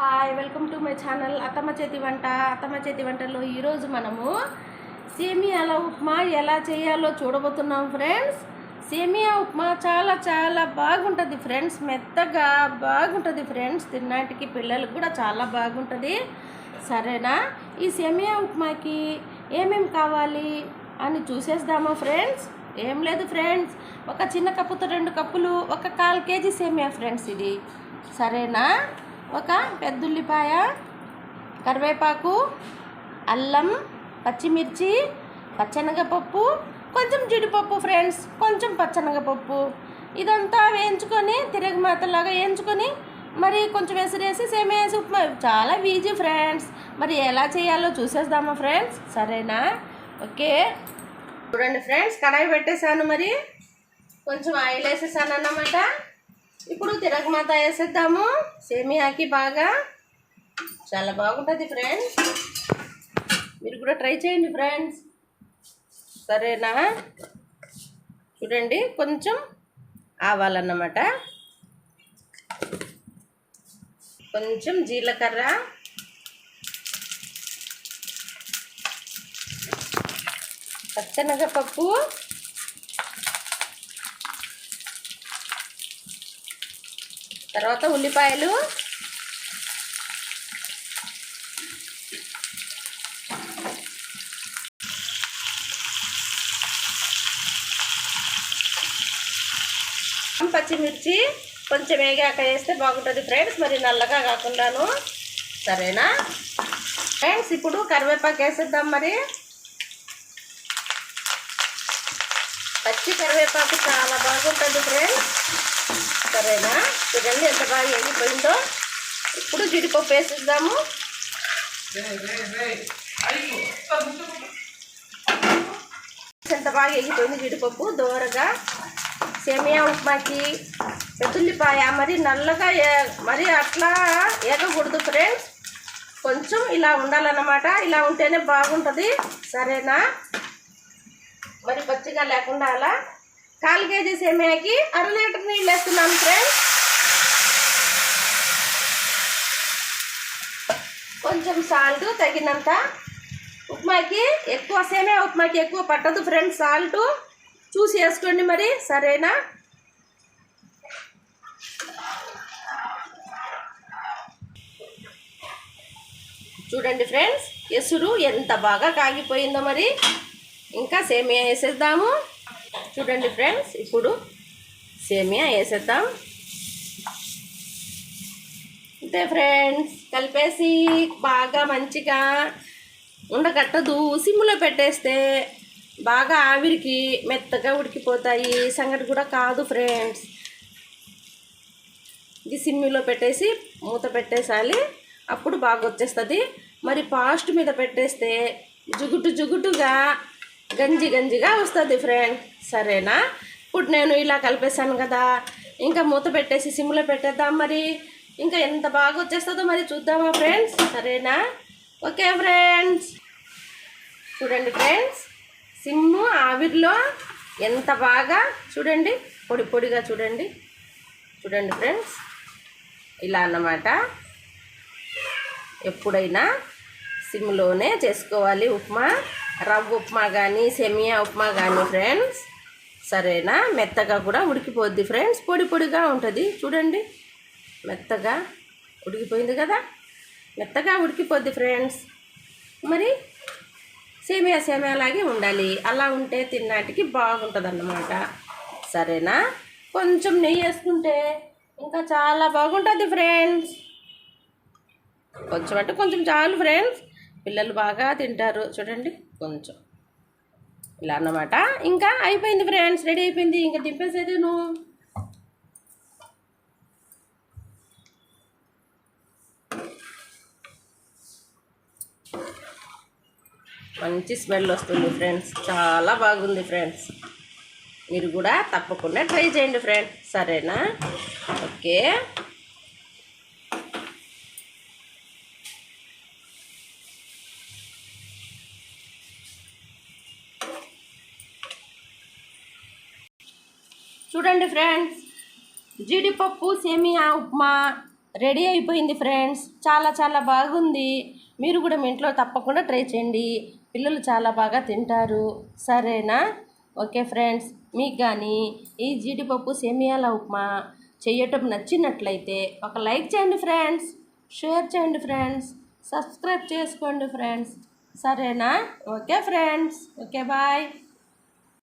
Hi welcome to my channel అత్తమ్మ చేతి వంట అత్తమ్మ చేతి వంటలో ఈరోజు మనము సేమియాల ఉప్మా ఎలా చేయాలో చూడబోతున్నాం ఫ్రెండ్స్ సేమియా ఉప్మా చాలా చాలా బాగుంటుంది ఫ్రెండ్స్ మెత్తగా బాగుంటుంది ఫ్రెండ్స్ తిన్నాటికి పిల్లలకు కూడా చాలా బాగుంటుంది. సరేనా? ఈ సేమియా ఉప్మాకి ఏమేమి కావాలి అని చూసేద్దామా ఫ్రెండ్స్ ఏం లేదు ఫ్రెండ్స్ ఒక చిన్న కప్పుతో రెండు కప్పులు ఒక కాల్ కేజీ సేమియా ఫ్రెండ్స్ ఇది. సరేనా? ఒక పెద్ద ఉల్లిపాయ కరివేపాకు అల్లం పచ్చిమిర్చి పచ్చనగపప్పు కొంచెం జీడిపప్పు ఫ్రెండ్స్ కొంచెం పచ్చనగపప్పు. ఇదంతా వేయించుకొని తిరగమాతలాగా వేయించుకొని మరి కొంచెం వేసిరేసి సేమేసి వేసి ఉప్మా. చాలా ఈజీ ఫ్రెండ్స్. మరి ఎలా చేయాలో చూసేద్దామా ఫ్రెండ్స్? సరేనా? ఓకే. చూడండి ఫ్రెండ్స్ కడాయి పెట్టేశాను మరి. కొంచెం ఆయిల్ వేసేసాను అన్నమాట ఇప్పుడు తిరగమాత వేసేద్దాము. సేమియాకి బాగా చాలా బాగుంటుంది ఫ్రెండ్స్ మీరు కూడా ట్రై చేయండి ఫ్రెండ్స్ సరేనా? చూడండి కొంచెం ఆవాలన్నమాట. కొంచెం జీలకర్ర. పచ్చనగపప్పు. తర్వాత ఉల్లిపాయలు. పచ్చిమిర్చి కొంచెం వేగాక వేస్తే బాగుంటుంది ఫ్రెండ్స్. మరి నల్లగా కాకుండాను. సరేనా? ఫ్రెండ్స్ ఇప్పుడు కరివేపాకు వేసేద్దాం మరి. పచ్చి కరివేపాకు చాలా బాగుంటుంది ఫ్రెండ్స్. సరేనా? చూడండి ఎంత బాగా వెళ్ళిపోయిందో ఇప్పుడు జీడిపప్పు వేసిద్దాము. ఎంత బాగా వేగిపోయింది జీడిపప్పు దోరగా సేమియా ఉప్మాకి పెద్దుల్లిపాయ మరి నల్లగా మరి అట్లా ఏగకూడదు ఫ్రెండ్స్. కొంచెం ఇలా ఉండాలన్నమాట. ఇలా ఉంటేనే బాగుంటుంది. సరేనా? మరి పచ్చిగా లేకుండా అలా కాలు కేజీ సేమియాకి అర లీటర్ నీళ్ళు వేస్తున్నాను ఫ్రెండ్స్ కొంచెం సాల్ట్ తగినంత ఉప్మాకి ఎక్కువ సేమియా ఉప్మాకి ఎక్కువ పట్టదు ఫ్రెండ్స్ సాల్ట్ చూసి వేసుకోండి మరి సరేనా? చూడండి ఫ్రెండ్స్ ఎసురు ఎంత బాగా కాగిపోయిందో మరి. ఇంకా సేమియా వేసేద్దాము. చూడండి ఫ్రెండ్స్ ఇప్పుడు సేమియా వేసేద్దాం. అంతే ఫ్రెండ్స్ కలిపేసి బాగా మంచిగా ఉండకట్టదు సిమ్లో పెట్టేస్తే బాగా ఆవిరికి మెత్తగా ఉడికిపోతాయి. సంగటి కూడా కాదు ఫ్రెండ్స్. ఇది సిమ్మిలో పెట్టేసి మూత పెట్టేసాలి. అప్పుడు బాగా వచ్చేస్తుంది మరి పాస్ట్ మీద పెట్టేస్తే జుగుటు జుగుటుగా గంజి గంజిగా వస్తుంది ఫ్రెండ్ సరేనా? ఇప్పుడు నేను ఇలా కలిపేసాను కదా. ఇంకా మూత పెట్టేసి సిమ్లో పెట్టేద్దాం మరి. ఇంకా ఎంత బాగా వచ్చేస్తుందో మరి చూద్దామా ఫ్రెండ్స్ సరేనా? ఓకే ఫ్రెండ్స్ చూడండి ఫ్రెండ్స్ సిమ్ము ఆవిరిలో ఎంత బాగా చూడండి పొడి పొడిగా చూడండి. చూడండి ఫ్రెండ్స్ ఇలా అన్నమాట. ఎప్పుడైనా సిమ్లోనే చేసుకోవాలి ఉప్మా. రవ్వ ఉప్మా కానీ సెమియా ఉప్మా కానీ ఫ్రెండ్స్ సరేనా? మెత్తగా కూడా ఉడికిపోద్ది ఫ్రెండ్స్ పొడి పొడిగా ఉంటుంది. చూడండి. మెత్తగా ఉడికిపోయింది కదా? మెత్తగా ఉడికిపోద్ది ఫ్రెండ్స్ మరి సేమియా సేమియా లాగే ఉండాలి. అలా ఉంటే తిన్నాటికి బాగుంటుంది అన్నమాట సరేనా? కొంచెం నెయ్యి వేసుకుంటే ఇంకా చాలా బాగుంటుంది ఫ్రెండ్స్ కొంచెం అంటే కొంచెం చాలు ఫ్రెండ్స్ పిల్లలు బాగా తింటారు. చూడండి. కొంచెం. ఇలా అన్నమాట. ఇంకా అయిపోయింది ఫ్రెండ్స్ రెడీ అయిపోయింది. ఇంకా దింపేసేది నువ్వు మంచి స్మెల్ వస్తుంది ఫ్రెండ్స్ చాలా బాగుంది ఫ్రెండ్స్ మీరు కూడా తప్పకుండా ట్రై చేయండి ఫ్రెండ్స్ సరేనా? ఓకే. చూడండి ఫ్రెండ్స్ జీడిపప్పు సేమియా ఉప్మా రెడీ అయిపోయింది ఫ్రెండ్స్. చాలా చాలా బాగుంది. మీరు కూడా మీ ఇంట్లో తప్పకుండా ట్రై చేయండి. పిల్లలు చాలా బాగా తింటారు. సరేనా? ఓకే ఫ్రెండ్స్ మీకు కానీ ఈ జీడిపప్పు సేమియాల ఉప్మా చేయటం నచ్చినట్లయితే ఒక లైక్ చేయండి ఫ్రెండ్స్ షేర్ చేయండి ఫ్రెండ్స్ సబ్స్క్రైబ్ చేసుకోండి ఫ్రెండ్స్. సరేనా? Okay friends okay bye.